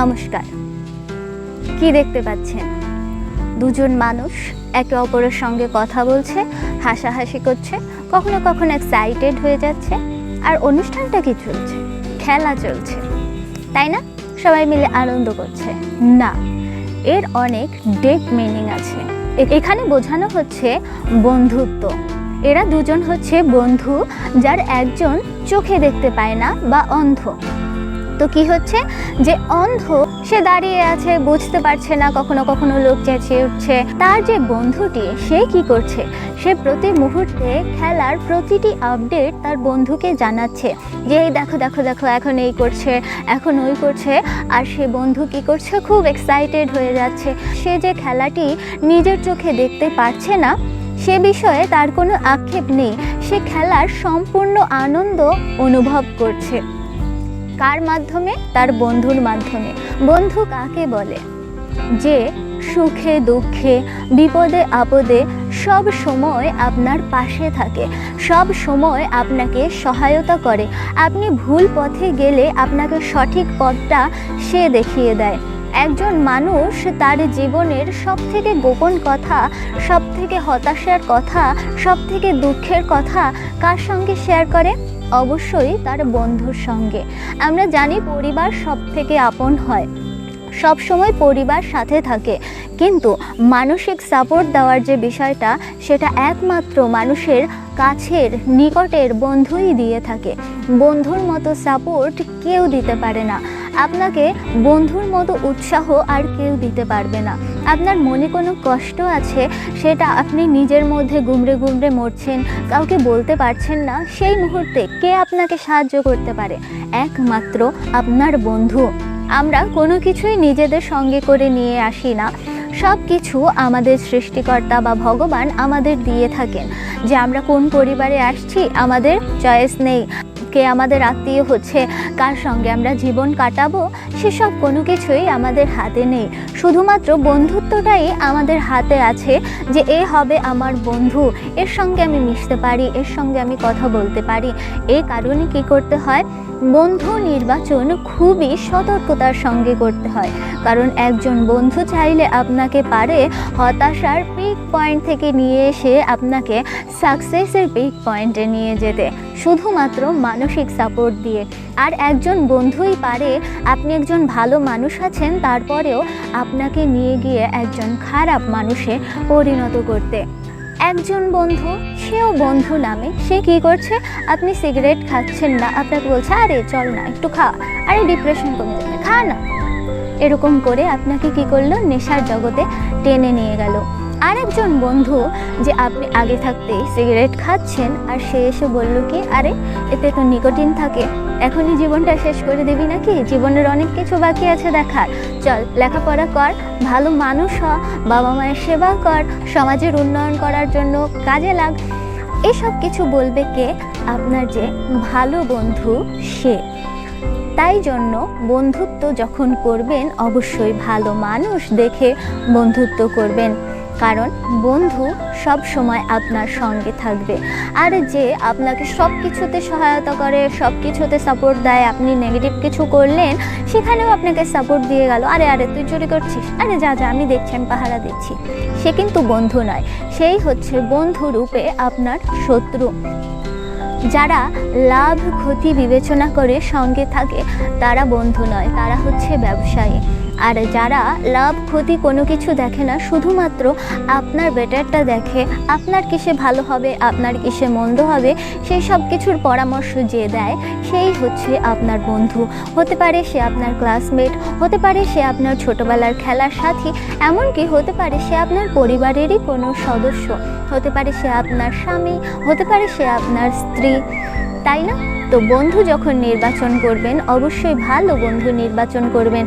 নমস্কার। কি দেখতে পাচ্ছেন? দুজন মানুষ একে অপরের সঙ্গে কথা বলছে, হাসাহাসি করছে, কখনো কখনো এক্সাইটেড হয়ে যাচ্ছে, আর অনুষ্ঠানটা কি চলছে? খেলা চলছে। তাই না? সবাই মিলে আনন্দ করছে। না, এর অনেক ডেপ মিনিং আছে। এখানে বোঝানো হচ্ছে বন্ধুত্ব। এরা দুজন হচ্ছে বন্ধু যার একজন চোখে দেখতে পায় না বা অন্ধ। তো কি হচ্ছে? যে অন্ধ, সে দাঁড়িয়ে আছে, বুঝতে পারছে না, কখনো কখনো লোক চেঁচিয়ে উঠছে। তার যে বন্ধুটি, সে কি করছে? সে প্রতি মুহূর্তে খেলার প্রতিটি আপডেট তার বন্ধুকে জানাচ্ছে। যে এই দেখো দেখো দেখো, এখন এই করছে, এখন ওই করছে, আর সে বন্ধু কি করছে? খুব এক্সাইটেড হয়ে যাচ্ছে। সে যে খেলাটি নিজের চোখে দেখতে পারছে না, সে বিষয়ে তার কোনো আক্ষেপ নেই। সে খেলার সম্পূর্ণ আনন্দ অনুভব করছে। কার মাধ্যমে? তার বন্ধুর মাধ্যমে। বন্ধু কাকে বলে? যে সুখে, দুঃখে, বিপদে, আপদে সব সময় আপনার পাশে থাকে। সব সময় আপনাকে সহায়তা করে। আপনি ভুল পথে গেলে আপনাকে সঠিক পথটা সে দেখিয়ে দেয়। একজন মানুষ তার জীবনের সব থেকে গোপন কথা সব থেকে হতাশার কথা সব থেকে দুঃখের কথা কার সঙ্গে শেয়ার করে? অবশ্যই তার বন্ধুর সঙ্গে। আমরা জানি পরিবার সব থেকে আপন হয়। সব সময় পরিবার সাথে থাকে। কিন্তু মানসিক সাপোর্ট দেওয়ার যে বিষয়টা, সেটা একমাত্র মানুষের কাছের নিকটের বন্ধুই দিয়ে থাকে। বন্ধুর মতো সাপোর্ট কেউ দিতে পারে না। আপনাকে বন্ধুর মতো উৎসাহ আর কেউ দিতে পারবে না। আপনার মনে কোনো কষ্ট আছে, সেটা আপনি নিজের মধ্যে গুমড়ে গুমড়ে মরছেন, কাউকে বলতে পারছেন না, সেই মুহূর্তে কে আপনাকে সাহায্য করতে পারে? একমাত্র আপনার বন্ধু। আমরা কোনো কিছুই নিজেদের সঙ্গে করে নিয়ে আসি না। সব কিছু আমাদের সৃষ্টিকর্তা বা ভগবান আমাদের দিয়ে থাকেন। যে আমরা কোন পরিবারে আসছি, আমাদের চয়েস নেই। কে আমাদের আত্মীয় হচ্ছে, কার সঙ্গে আমরা জীবন কাটাবো, সেসব কোনো কিছুই আমাদের হাতে নেই। শুধুমাত্র বন্ধুত্বটাই আমাদের হাতে আছে যে এ হবে আমার বন্ধু, এর সঙ্গে আমি মিশতে পারি, এর সঙ্গে আমি কথা বলতে পারি। এই কারণে কি করতে হয়? বন্ধু নির্বাচন খুবই সতর্কতার সঙ্গে করতে হয়। কারণ একজন বন্ধু চাইলে আপনাকে পারে হতাশার পিক পয়েন্ট থেকে নিয়ে এসে আপনাকে সাকসেসের পিক পয়েন্টে নিয়ে যেতে। শুধুমাত্র মানসিক সাপোর্ট দিয়ে। আর একজন বন্ধুই পারে, আপনি একজন ভালো মানুষ আছেন, তারপরেও আপনাকে নিয়ে গিয়ে একজন খারাপ মানুষে পরিণত করতে। একজন বন্ধু, সেও বন্ধু নামে, সে কি করছে? আপনি সিগারেট খাচ্ছেন না আপনাকে বলছে, আরে, চল না, একটু খা। আরে ডিপ্রেশন কমে যাবে, খা না। এরকম করে আপনাকে কি করল? নেশার জগতে টেনে নিয়ে গেল। আরেকজন বন্ধু যে আপনি আগে থাকতে সিগারেট খাচ্ছেন আর সে এসে বলল কি, আরে, এতে তো নিকোটিন থাকে। এখনই জীবনটা শেষ করে দিবি নাকি? জীবনের অনেক কিছু বাকি আছে দেখার। চল, লেখাপড়া কর, ভালো মানুষ হ, বাবা মায়ের সেবা কর, সমাজের উন্নয়ন করার জন্য কাজে লাগ। এসব কিছু বলবে কে? আপনার যে ভালো বন্ধু সে। তাই জন্য বন্ধুত্ব যখন করবেন, অবশ্যই ভালো মানুষ দেখে বন্ধুত্ব করবেন। কারণ বন্ধু সব সময় আপনার সঙ্গে থাকবে। আর যে আপনাকে সব কিছুতে সহায়তা করে, সব কিছুতে সাপোর্ট দেয়, আপনি নেগেটিভ কিছু করলেন, সেখানেও আপনাকে সাপোর্ট দিয়ে গেল। আরে আরে, তুই চুরি করছিস? আরে, যা যা, আমি দেখছি, আমি পাহারা দিচ্ছি। সে কিন্তু বন্ধু নয়। সেই হচ্ছে বন্ধু রূপে আপনার শত্রু। যারা লাভ, ক্ষতি, বিবেচনা করে সঙ্গে থাকে, তারা বন্ধু নয়। তারা হচ্ছে ব্যবসায়ী। আর যারা লাভ, ক্ষতি কোনো কিছু দেখে না, শুধুমাত্র আপনার বেটারটা দেখে আপনার কিসে ভালো হবে, আপনার কিসে মন্দ হবে, সেই সব কিছুর পরামর্শ যে দেয়, সেই হচ্ছে আপনার বন্ধু। হতে পারে সে আপনার ক্লাসমেট হতে পারে সে আপনার ছোটবেলার খেলার সাথী, এমনকি হতে পারে সে আপনার পরিবারেরই কোনো সদস্য। হতে পারে সে আপনার স্বামী, হতে পারে সে আপনার স্ত্রী। তাই না? তো বন্ধু যখন নির্বাচন করবেন, অবশ্যই ভালো বন্ধু নির্বাচন করবেন।